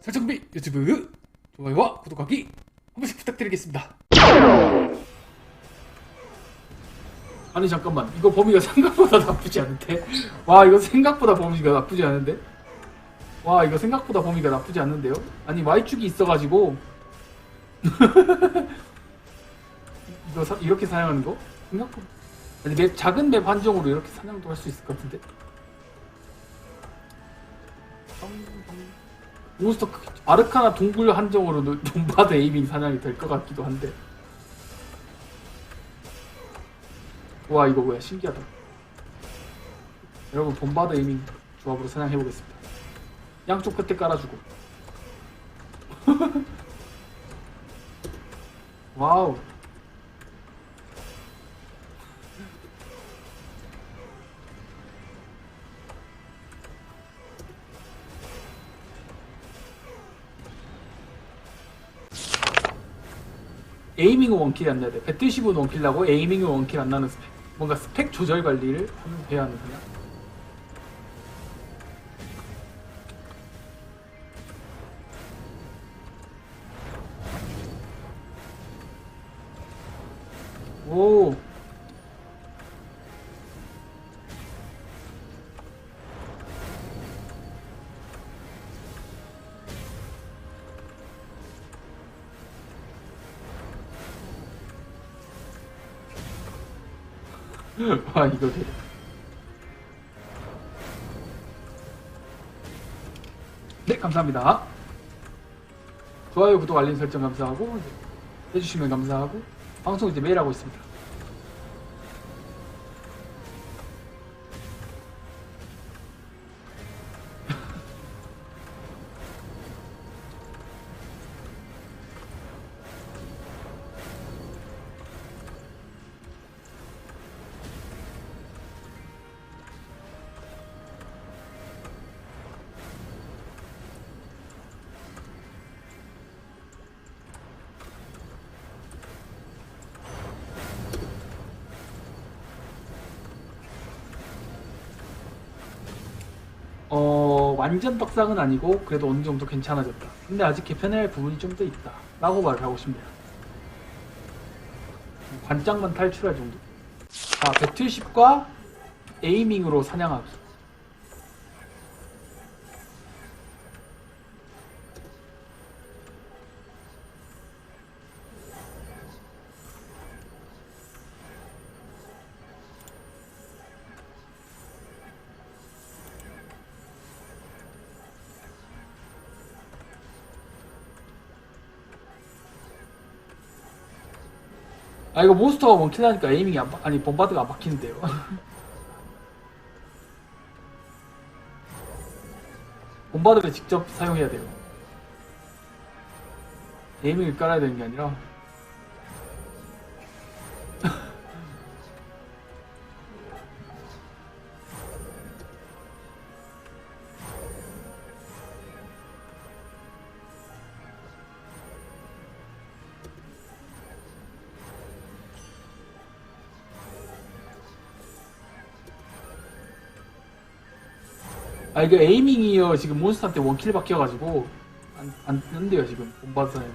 설정비 유튜브 좋아요와 구독하기 한 번씩 부탁드리겠습니다. 아니 잠깐만 이거 범위가 생각보다 나쁘지 않은데? 와 이거 생각보다 범위가 나쁘지 않은데? 와 이거 생각보다 범위가 나쁘지 않는데요? 아니 Y축이 있어가지고 이거 사- 이렇게 사냥하는 거? 생각보다 아니 맵 작은 맵 한정으로 이렇게 사냥도 할 수 있을 것 같은데? 몬스터 크- 아르카나 동굴 한정으로도 돈바드 에이밍 사냥이 될 것 같기도 한데. 와 이거 뭐야. 신기하다. 여러분 본바드 에이밍 조합으로 사냥해보겠습니다. 양쪽 끝에 깔아주고. 와우 에이밍은 원킬이 안 나야 돼. 배틀십은 원킬 나고 에이밍은 원킬 안 나는 스펙. 뭔가 스펙 조절 관리를 하면 돼야 하는 거야. 오. 아 이거 돼. 네 감사합니다. 좋아요, 구독, 알림 설정 감사하고 해주시면 감사하고 방송 이제 매일 하고 있습니다. 어 완전 떡상은 아니고 그래도 어느 정도 괜찮아졌다. 근데 아직 개편할 부분이 좀 더 있다. 라고 말을 하고 싶네요. 관장만 탈출할 정도. 자, 배틀십과 에이밍으로 사냥하기. 아 이거 몬스터가 원킬 하니까 에이밍이 안, 바- 아니 bom바드가 안 박히는데요. bom바드를 직접 사용해야 돼요. 에이밍을 깔아야 되는 게 아니라. 아 이거 에이밍이요. 지금 몬스터한테 원킬 바뀌어가지고. 안, 안 된대요 지금. 본반사에